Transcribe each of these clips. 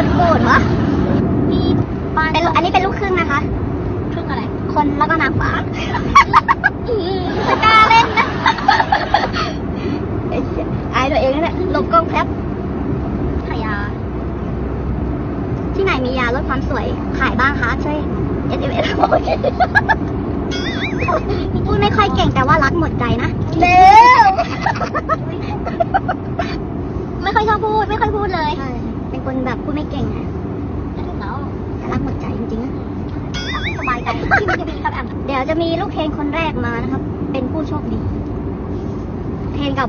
คนโกรธวะมีเป็นอันนี้เป็นลูกครึ่งนะคะครึ่งอะไร คนแล้วก็นางฟ้าสกาเล่นนะอายตัวเองนั่นแหละหลบกล้องแปบขายยา ที่ไหนมียาลดความสวยขายบ้างคะช่วย S M S พูดไม่ค่อยเก่งแต่ว่ารักหมดใจนะเร็วไม่ค่อยชอบพูด ไม่ค่อยพูดเลย เป็นคนแบบพูดไม่เก่งอะแต่ถึงแล้วแต่รักหมดใจจริงๆนะสบายใจที่มันจะมีครับแอมเดี๋ยวจะมีลูกเทรนคนแรกมานะครับ เป็นผู้โชคดีเทรนกับ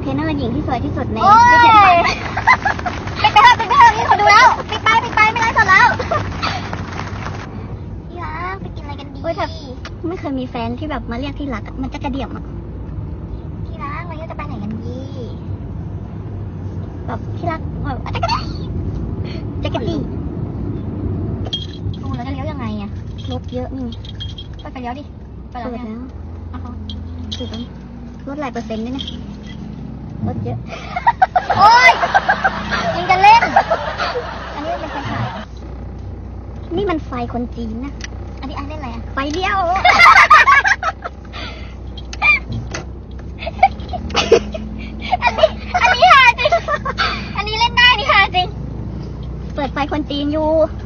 เทรนเนอร์หญิงที่สวยที่สุดในโอ้ยที่เทรนไปปิดไปเถอะปิดไปเถอะนี่เขาดูแล้วปิดไปปิดไปไม่ไลฟ์สดแล้วที่รักไปกินอะไรกันดีโอ้ยแบบไม่เคยมีแฟนที่แบบมาเรียกที่รักอะมันจะกระเดี่ยมอะที่รักวันนี้จะไปไหนกันดีแบบที่รักแบบจะกระเดี่ยจะกระดี่ โอ้แล้วจะเลี้ยวยังไงอะ ร ถเยอะนี่ไปไปเลี้ยวดิไปเปิแล้วดเนี่ยแล้วเอาเขาถูกแล้วลดหลายเปอร์เซ็นต์ด้วยนะลดเยอะ โอ้ยยังจะเล่น อันนี้เป็นไฟฉายเหรอนี่มันไฟคนจีนนะ อันนี้ไอ้เล่นอะไรอะไฟเลี้ยว อันนี้ อันนี้ฮาจริง อันนี้เล่นได้นี่ฮาจริง เปิดไฟคนจีนอยู่อ